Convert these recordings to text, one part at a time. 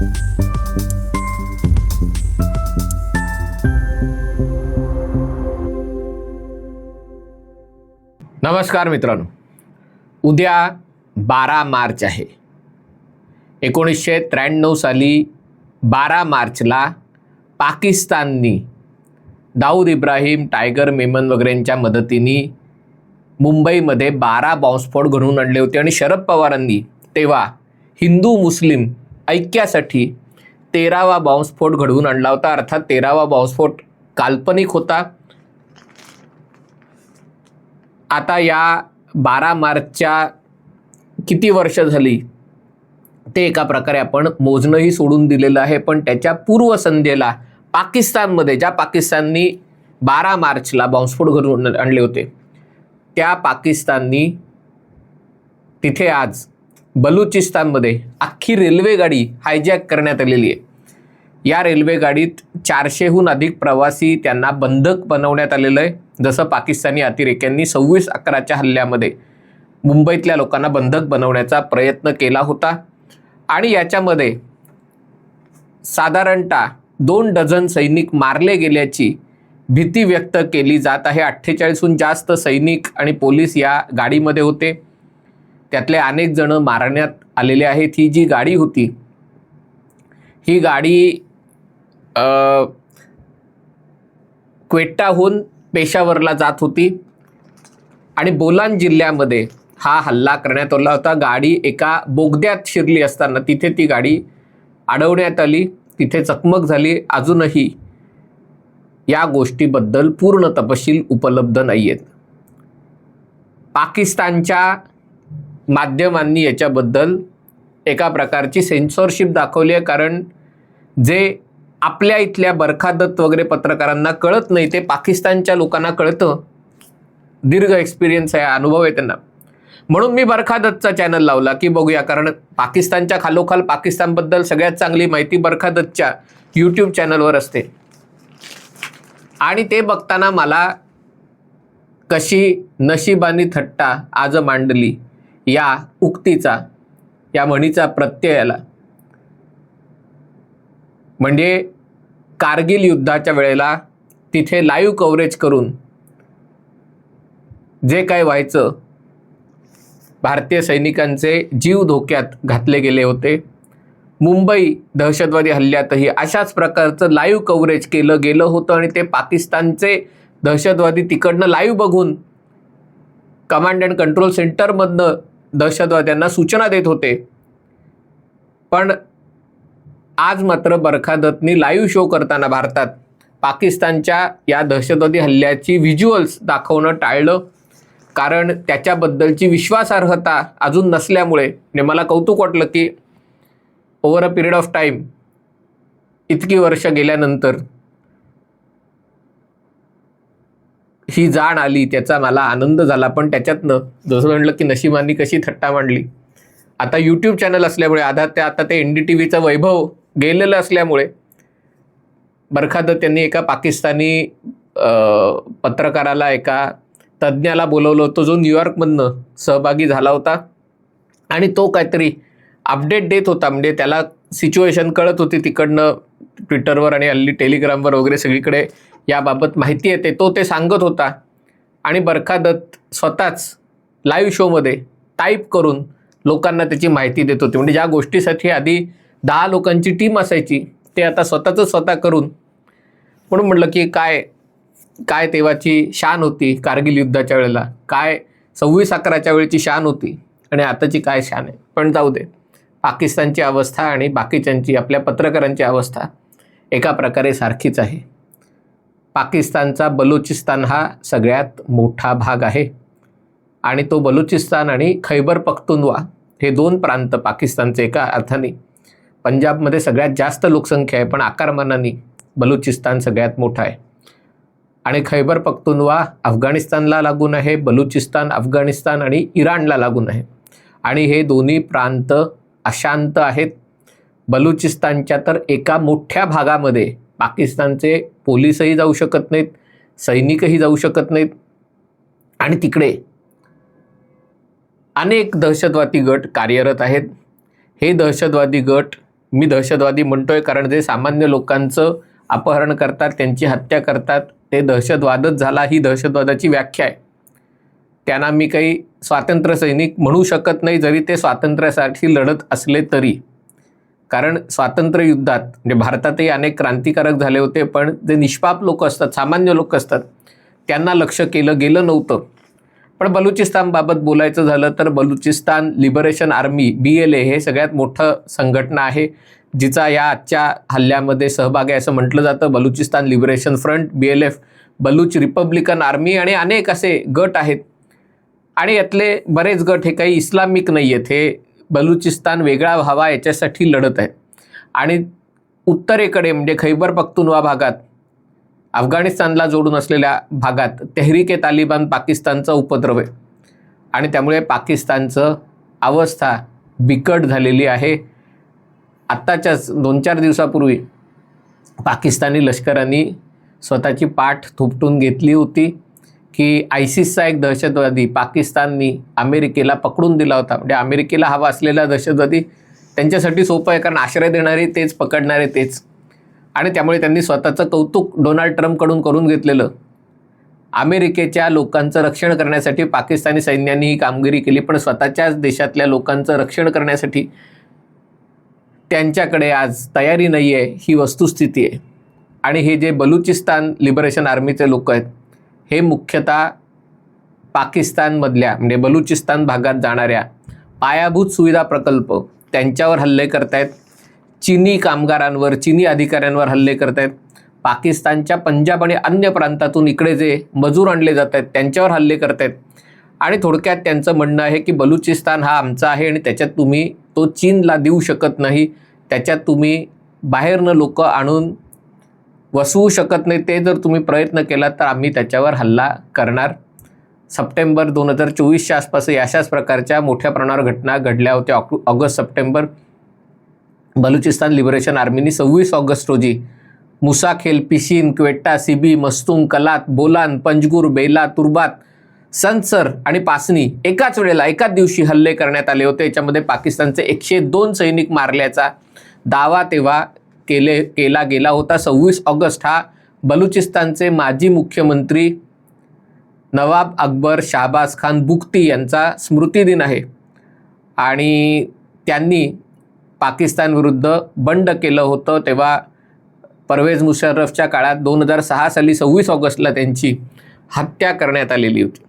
नमस्कार मित्रांनो. उद्या बारा मार्च आहे. एकोणीसशे त्र्याण्णव साली बारा मार्चला पाकिस्ताननी दाऊद इब्राहिम टायगर मेमन वगैरेंच्या मदतीने मुंबईमध्ये बारा बॉम्बस्फोट घडवून आणले होते. आणि शरद पवारांनी तेव्हा हिंदू मुस्लिम ऐक्यासाठी तेरावा बॉम्बस्फोट घडवून आणला होता. अर्थात तेरावा बॉम्बस्फोट काल्पनिक होता. आता या बारा मार्चच्या किती वर्ष झाली? ते एका प्रकारे आपण मोजणंही सोडून दिलेलं आहे. पण त्याच्या पूर्वसंध्येला पाकिस्तानमध्ये ज्या पाकिस्ताननी बारा मार्चला बॉम्बस्फोट घडवून आणले होते त्या पाकिस्ताननी तिथे आज बलुचिस्तानमध्ये अख्खी रेल्वेगाडी हायजॅक करण्यात आलेली आहे. या रेल्वेगाडीत चारशेहून अधिक प्रवासी त्यांना बंधक बनवण्यात आलेलं आहे. जसं पाकिस्तानी अतिरेक्यांनी सव्वीस अकराच्या हल्ल्यामध्ये मुंबईतल्या लोकांना बंधक बनवण्याचा प्रयत्न केला होता. आणि याच्यामध्ये साधारणतः दोन डझन सैनिक मारले गेल्याची भीती व्यक्त केली जात आहे. अठ्ठेचाळीसहून जास्त सैनिक आणि पोलीस या गाडीमध्ये होते. त्यातले अनेक जण मारण्यात आलेले आहेत. ही जी गाडी होती ही गाडी क्वेट्टाहून पेशावरला जात होती आणि बोलान जिल्ह्यामध्ये हा हल्ला करण्यात आला होता. गाडी एका बोगद्यात शिरली असताना तिथे ती गाडी अडवण्यात आली. तिथे चकमक झाली. अजूनही या गोष्टीबद्दल पूर्ण तपशील उपलब्ध नाही आहेत पाकिस्तानच्या माध्यमांनी याच्याबद्दल एका प्रकारची सेन्सॉरशिप दाखवली आहे. कारण जे आपल्या इथल्या बरखादत्त वगैरे पत्रकारांना कळत नाही ते पाकिस्तानच्या लोकांना कळतं. दीर्घ एक्सपिरियन्स आहे अनुभव आहे त्यांना. म्हणून मी बरखादत्तचा चॅनल लावला की बघूया. कारण पाकिस्तानच्या खालोखाल पाकिस्तानबद्दल सगळ्यात चांगली माहिती बरखादत्तच्या यूट्यूब चॅनलवर असते. आणि ते बघताना मला कशी नशिबानी थट्टा आज मांडली. या उक्तीचा या म्हणीचा प्रत्यय आला. म्हणजे कारगिल युद्धाच्या वेळेला तिथे लाईव्ह कव्हरेज करून जे काय व्हायचं भारतीय सैनिकांचे जीव धोक्यात घातले गेले होते. मुंबई दहशतवादी हल्ल्यातही अशाच प्रकारचं लाईव्ह कव्हरेज केलं गेलं होतं आणि ते पाकिस्तानचे दहशतवादी तिकडनं लाईव्ह बघून कमांड अँड कंट्रोल सेंटरमधनं दहशतवाद्यांना सूचना देत होते. पण आज मात्र बरखादत्तनी लाईव्ह शो करताना भारतात पाकिस्तानच्या या दहशतवादी हल्ल्याची व्हिज्युअल्स दाखवणं टाळलं. कारण त्याच्याबद्दलची विश्वासार्हता अजून नसल्यामुळे म्हणजे मला कौतुक वाटलं की over a period of time इतकी वर्ष गेल्यानंतर ही जाण आली त्याचा मला आनंद झाला. पण त्याच्यातनं जसं म्हटलं की नशिबांनी कशी थट्टा मांडली. आता यूट्यूब चॅनल असल्यामुळे आता ते आता ते एन डी टी व्हीचं वैभव गेलेलं असल्यामुळे बरखाद त्यांनी एका पाकिस्तानी पत्रकाराला एका तज्ज्ञाला बोलवलं होतं जो न्यूयॉर्कमधनं सहभागी झाला होता. आणि तो काहीतरी अपडेट देत होता. म्हणजे त्याला सिच्युएशन कळत होती तिकडनं ट्विटरवर आणि हल्ली टेलिग्रामवर वगैरे सगळीकडे याबाबत माहिती येते. तो ते सांगत होता. आणि बरखा दत्त स्वतःच लाईव्ह शोमध्ये टाईप करून लोकांना त्याची माहिती देत होती. म्हणजे ज्या गोष्टीसाठी आधी दहा लोकांची टीम असायची ते आता स्वतःचं स्वतः करून. म्हणून म्हटलं की काय काय तेव्हाची शान होती कारगिल युद्धाच्या वेळेला? काय सव्वीस अकराच्या वेळेची शान होती? आणि आताची काय शान आहे? पण जाऊ दे. पाकिस्तानची अवस्था आणि बाकीच्यांची आपल्या पत्रकारांची अवस्था एका प्रकारे सारखीच आहे. पाकिस्तानचा बलुचिस्तान हा सगळ्यात मोठा भाग आहे. आणि तो बलुचिस्तान आणि खैबर पख्तुनवा हे दोन प्रांत पाकिस्तानचे एका अर्थाने पंजाबमध्ये सगळ्यात जास्त लोकसंख्या आहे पण आकारमानाने बलुचिस्तान सगळ्यात मोठा आहे. आणि खैबर पख्तुनवा अफगाणिस्तानला लागून आहे बलुचिस्तान अफगाणिस्तान आणि इराणला लागून आहे. आणि हे दोन्ही प्रांत अशांत आहेत. बलुचिस्तानच्या तर एका मोठ्या भागामध्ये पाकिस्तानचे पोलीसही जाऊ शकत नाहीत सैनिकही जाऊ शकत नाहीत. आणि तिकडे अनेक दहशतवादी गट कार्यरत आहेत. हे दहशतवादी गट मी दहशतवादी म्हणतोय कारण जे सामान्य लोकांचं अपहरण करतात त्यांची हत्या करतात ते दहशतवादच झाला ही दहशतवादाची व्याख्या आहे. त्यांना मी काही स्वातंत्र्य सैनिक म्हणू शकत नाही जरी ते स्वातंत्र्यासाठी लढत असले तरी. कारण स्वातंत्र्य युद्धात म्हणजे भारतातही अनेक क्रांतिकारक झाले होते पण जे निष्पाप लोक असतात सामान्य लोक असतात त्यांना लक्ष केलं गेलं नव्हतं. पण बलुचिस्तानबाबत बोलायचं झालं तर Balochistan liberation army B L A हे सगळ्यात मोठं संघटना आहे जिचा या आजच्या हल्ल्यामध्ये सहभाग आहे असं म्हटलं जातं. Balochistan liberation front B L F Baloch republican army आणि अनेक असे गट आहेत आणि यातले बरेच गट हे काही इस्लामिक नाही आहेत हे बलुचिस्तान वेगळा व्हावा याच्यासाठी लढत आहे आणि उत्तरेकडे म्हणजे खैबर पख्तुनवा भागात अफगाणिस्तानला जोडून असलेल्या भागात तेहरिके तालिबान पाकिस्तानचा उपद्रव आहे. आणि त्यामुळे पाकिस्तानचं अवस्था बिकट झालेली आहे. आत्ताच्याच दोन चार दिवसापूर्वी पाकिस्तानी लष्करांनी स्वतःची पाठ थोपटून घेतली होती. की आयसिसचा एक दहशतवादी पाकिस्ताननी अमेरिकेला पकडून दिला होता. म्हणजे अमेरिकेला हवा असलेला दहशतवादी त्यांच्यासाठी सोपं आहे कारण आश्रय देणारे तेच पकडणारे तेच. आणि त्यामुळे त्यांनी स्वतःचं कौतुक डोनाल्ड ट्रम्पकडून करून घेतलेलं. अमेरिकेच्या लोकांचं रक्षण करण्यासाठी पाकिस्तानी सैन्याने ही कामगिरी केली पण स्वतःच्याच देशातल्या लोकांचं रक्षण करण्यासाठी त्यांच्याकडे आज तयारी नाही आहे ही वस्तुस्थिती आहे. आणि हे जे बलुचिस्तान लिबरेशन आर्मीचे लोक आहेत हे मुख्यतः पाकिस्तानमधल्या म्हणजे बलुचिस्तान भागात जाणाऱ्या पायाभूत सुविधा प्रकल्प त्यांच्यावर हल्ले करतायत. चीनी कामगारांवर चिनी अधिकाऱ्यांवर हल्ले करतायत. पाकिस्तानच्या पंजाब आणि अन्य प्रांतातून इकडे जे मजूर आणले जात आहेत त्यांच्यावर हल्ले करतायत. आणि थोडक्यात त्यांचं म्हणणं आहे की बलुचिस्तान हा आमचा आहे आणि त्याच्यात तुम्ही तो चीनला देऊ शकत नाही. त्याच्यात तुम्ही बाहेरनं लोक आणून वसवू शकत नाही ते जर तुम्ही प्रयत्न केला तर आम्ही त्याच्यावर हल्ला करणार. सप्टेंबर दोन हजार चोवीसच्या आसपास अशाच प्रकारच्या मोठ्या प्रमाणावर घटना घडल्या होत्या. October August September Balochistan liberation आर्मीनी सव्वीस ऑगस्ट रोजी मुसाखेल पिशीन क्वेट्टा सिबी मस्तूम कलात बोलान पंजगुर बेला तुर्बात सनसर आणि पासनी एकाच वेळेला एकाच दिवशी हल्ले करण्यात आले होते. याच्यामध्ये पाकिस्तानचे एकशे दोन सैनिक मारल्याचा दावा तेव्हा केले केला गेला होता. सव्वीस ऑगस्ट हा बलुचिस्तानचे माजी मुख्यमंत्री नवाब अकबर शाहबाज खान बुक्ती यांचा स्मृतिदिन आहे. आणि त्यांनी पाकिस्तानविरुद्ध बंड केलं होतं तेव्हा परवेज मुशर्रफच्या काळात दोन हजार सहा साली सव्वीस ऑगस्टला त्यांची हत्या करण्यात आलेली होती.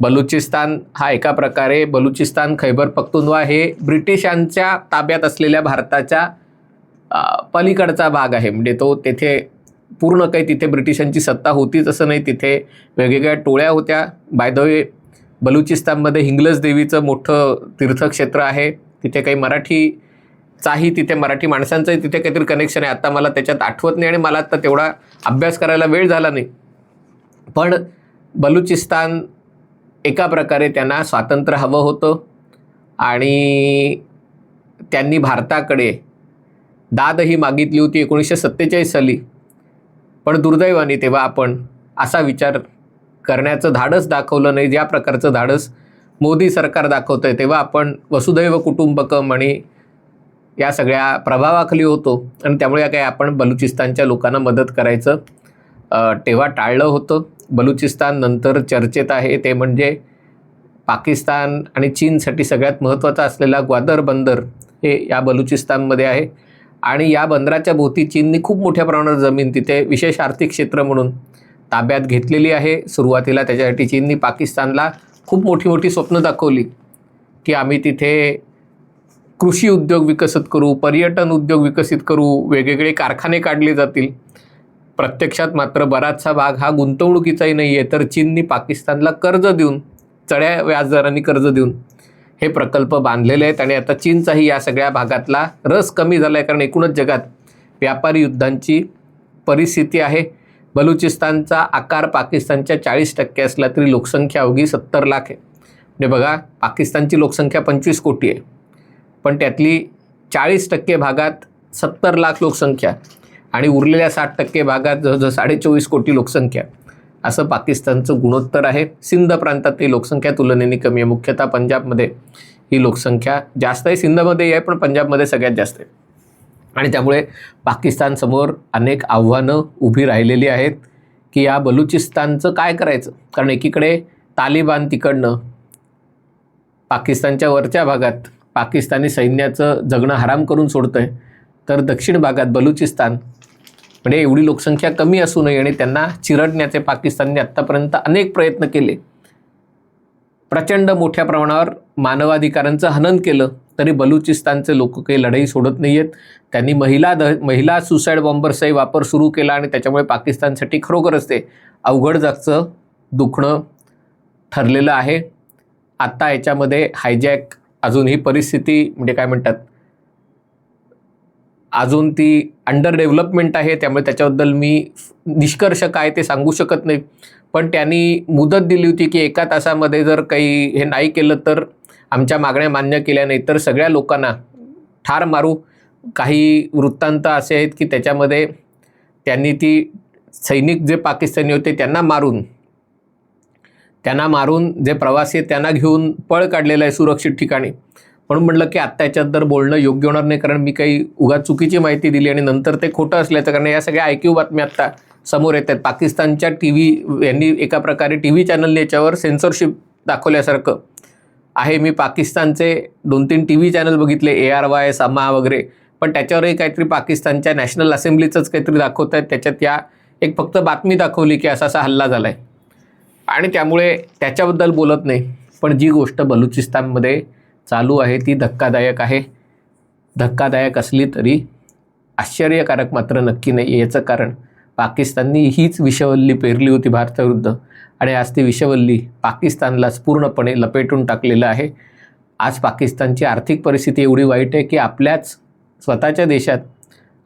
बलुचिस्तान हा एका प्रकारे बलुचिस्तान खैबर पख्तुनवा हे ब्रिटिशांच्या ताब्यात असलेल्या भारताच्या पलीकडचा भाग आहे. म्हणजे तो तेथे पूर्ण काही तिथे ब्रिटिशांची सत्ता होतीच असं नाही. तिथे वेगवेगळ्या टोळ्या होत्या. बाय द वे बलुचिस्तानमध्ये हिंगलज देवीचं मोठं तीर्थक्षेत्र आहे. तिथे काही मराठीचाही तिथे मराठी माणसांचंही तिथे काहीतरी कनेक्शन आहे. आता मला त्याच्यात आठवत नाही आणि मला आत्ता तेवढा अभ्यास करायला वेळ झाला नाही. पण बलुचिस्तान एका प्रकारे त्यांना स्वातंत्र्य हवं होतं. आणि त्यांनी भारताकडे दाद ही मागितली होती एकोणीसशे सत्तेचाळीस साली. पण दुर्दैवाने तेव्हा आपण असा विचार करण्याचं धाडस दाखवलं नाही ज्या प्रकारचं धाडस मोदी सरकार दाखवतं आहे तेव्हा आपण वसुदैव कुटुंबकम आणि या सगळ्या प्रभावाखाली होतो. आणि त्यामुळे काय आपण बलुचिस्तानच्या लोकांना मदत करायचं तेव्हा टाळलं होतं. बलुचिस्तान नंतर चर्चेत आहे ते म्हणजे पाकिस्तान आणि चीनसाठी सगळ्यात महत्त्वाचा असलेला ग्वादर बंदर हे या बलुचिस्तानमध्ये आहे. आणि या बंदराच्या भोवती चीननी खूप मोठ्या प्रमाणावर जमीन तिथे विशेष आर्थिक क्षेत्र म्हणून ताब्यात घेतलेली आहे. सुरुवातीला त्याच्यासाठी चीननी पाकिस्तानला खूप मोठी मोठी स्वप्न दाखवली की आम्ही तिथे कृषी उद्योग विकसित करू पर्यटन उद्योग विकसित करू वेगवेगळे कारखाने काढले जातील. प्रत्यक्षात मात्र बराचसा भाग हा गुंतवणुकीचाही नाही आहे तर चीननी पाकिस्तानला कर्ज देऊन चढ्या व्याजदरांनी कर्ज देऊन हे प्रकल्प बांधलेले आहेत आणि आता चीनचाही या सगळ्या भागातला रस कमी झाला आहे कारण एकूणच जगात व्यापारी युद्धांची परिस्थिती आहे. बलुचिस्तानचा आकार पाकिस्तानच्या चाळीस टक्के असला तरी लोकसंख्या अवघी सत्तर लाख आहे. म्हणजे बघा पाकिस्तानची लोकसंख्या पंचवीस कोटी आहे. पण त्यातली चाळीस टक्के भागात सत्तर लाख लोकसंख्या आणि उरलेल्या साठ टक्के भागात जवळजवळ साडेचोवीस कोटी लोकसंख्या. असं पाकिस्तानचं गुणोत्तर आहे. सिंध प्रांतातली लोकसंख्या तुलनेने कमी आहे. मुख्यतः पंजाबमध्ये ही लोकसंख्या जास्त आहे. सिंधमध्ये आहे पण पंजाबमध्ये सगळ्यात जास्त आहे. आणि त्यामुळे पाकिस्तानसमोर अनेक आव्हानं उभी राहिलेली आहेत की या बलुचिस्तानचं काय करायचं? कारण एकीकडे तालिबान तिकडनं पाकिस्तानच्या वरच्या भागात पाकिस्तानी सैन्याचं जगणं हराम करून सोडतं आहे तर दक्षिण भागात बलुचिस्तान म्हणजे एवढी लोकसंख्या कमी असू नये आणि त्यांना चिरडण्याचे पाकिस्तानने आत्तापर्यंत अनेक प्रयत्न केले. प्रचंड मोठ्या प्रमाणावर मानवाधिकारांचं हनन केलं तरी बलुचिस्तानचे लोक काही लढाई सोडत नाही आहेत त्यांनी महिला द महिला सुसाईड बॉम्बर्सचाही वापर सुरू केला आणि त्याच्यामुळे पाकिस्तानसाठी खरोखरच ते अवघड जागचं दुखणं ठरलेलं आहे. आत्ता याच्यामध्ये हायजॅक अजून ही परिस्थिती म्हणजे काय म्हणतात अजून ती अंडर डेव्हलपमेंट आहे त्यामुळे त्याच्याबद्दल मी निष्कर्ष काय ते सांगू शकत नाही. पण त्यांनी मुदत दिली होती की एका तासामध्ये जर काही हे नाही केलं तर आमच्या मागण्या मान्य केल्या नाही तर सगळ्या लोकांना ठार मारू. काही वृत्तांत असे आहेत की त्याच्यामध्ये त्यांनी ती सैनिक जे पाकिस्तानी होते त्यांना मारून त्यांना मारून जे प्रवासी आहेत त्यांना घेऊन पळ काढलेलं आहे सुरक्षित ठिकाणी. म्हणून म्हटलं की आत्ता याच्यात जर बोलणं योग्य होणार नाही कारण मी काही उगा चुकीची माहिती दिली आणि नंतर ते खोटं असल्याचं कारण या सगळ्या ऐकीव बातम्या आत्ता समोर येत आहेत. पाकिस्तानच्या टी व्ही यांनी एका प्रकारे टी व्ही चॅनलने याच्यावर सेन्सरशिप दाखवल्यासारखं आहे. मी पाकिस्तानचे दोन तीन टी व्ही चॅनल बघितले ए आर वाय सामा वगैरे पण त्याच्यावरही काहीतरी पाकिस्तानच्या नॅशनल असेंब्लीचंच काहीतरी दाखवत आहेत. त्याच्यात या एक फक्त बातमी दाखवली की असा असा हल्ला झाला आहे आणि त्यामुळे त्याच्याबद्दल बोलत नाही. पण जी गोष्ट बलुचिस्तानमध्ये चालू आहे ती धक्कादायक आहे. धक्कादायक असली तरी आश्चर्यकारक मात्र नक्की नाही याचं कारण पाकिस्ताननी हीच विषवल्ली पेरली होती भारताविरुद्ध. आणि आज ती विषवल्ली पाकिस्तानलाच पूर्णपणे लपेटून टाकलेलं आहे. आज पाकिस्तानची आर्थिक परिस्थिती एवढी वाईट आहे की आपल्याच स्वतःच्या देशात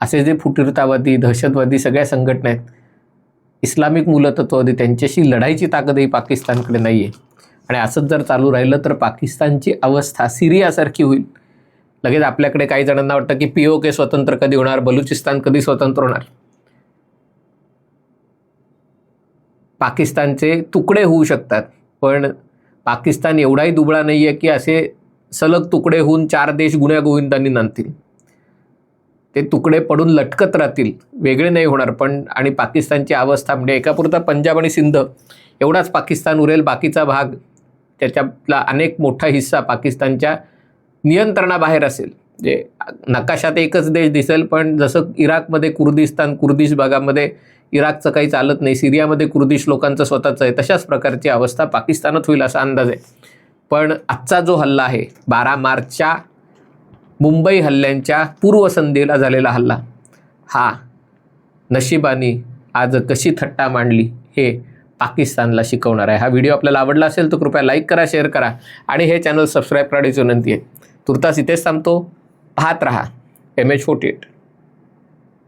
असे जे फुटीरतावादी दहशतवादी सगळ्या संघटना आहेत इस्लामिक मूलतत्ववादी त्यांच्याशी लढाईची ताकदही पाकिस्तानकडे नाही आहे आणि असंच जर चालू राहिलं तर पाकिस्तानची अवस्था सिरियासारखी होईल. लगेच आपल्याकडे काही जणांना वाटतं की पी ओ के स्वतंत्र कधी होणार? बलुचिस्तान कधी स्वतंत्र होणार? पाकिस्तानचे तुकडे होऊ शकतात पण पाकिस्तान एवढाही दुबळा नाही आहे की असे सलग तुकडे होऊन चार देश गुण्यागोविंदांनी नांदतील. ते तुकडे पडून लटकत राहतील. वेगळे नाही होणार पण आणि पाकिस्तानची अवस्था म्हणजे एकापुरता पंजाब आणि सिंध एवढाच पाकिस्तान उरेल बाकीचा भाग त्याच्यातला अनेक मोठा हिस्सा पाकिस्तानच्या नियंत्रणाबाहेर असेल. जे नकाशात एकच देश दिसेल पण जसं इराकमध्ये कुर्दिस्तान कुर्दिश भागामध्ये इराकचं काही चालत नाही सिरियामध्ये कुर्दिश लोकांचं स्वतःचं आहे तशाच प्रकारची अवस्था पाकिस्तानात होईल असा अंदाज आहे. पण आजचा जो हल्ला आहे बारा मार्चच्या मुंबई हल्ल्यांच्या पूर्वसंध्येला झालेला हल्ला हा नशिबानी आज कशी थट्टा मांडली हे पाकिस्तानला शिकवणार आहे. हा व्हिडिओ आपल्याला आवडला असेल तर कृपया लाईक करा शेअर करा आणि हे चॅनल सबस्क्राईब करण्याची विनंती आहे. तुर्तास इथेच थांबतो. पाहत राहा. M H forty eight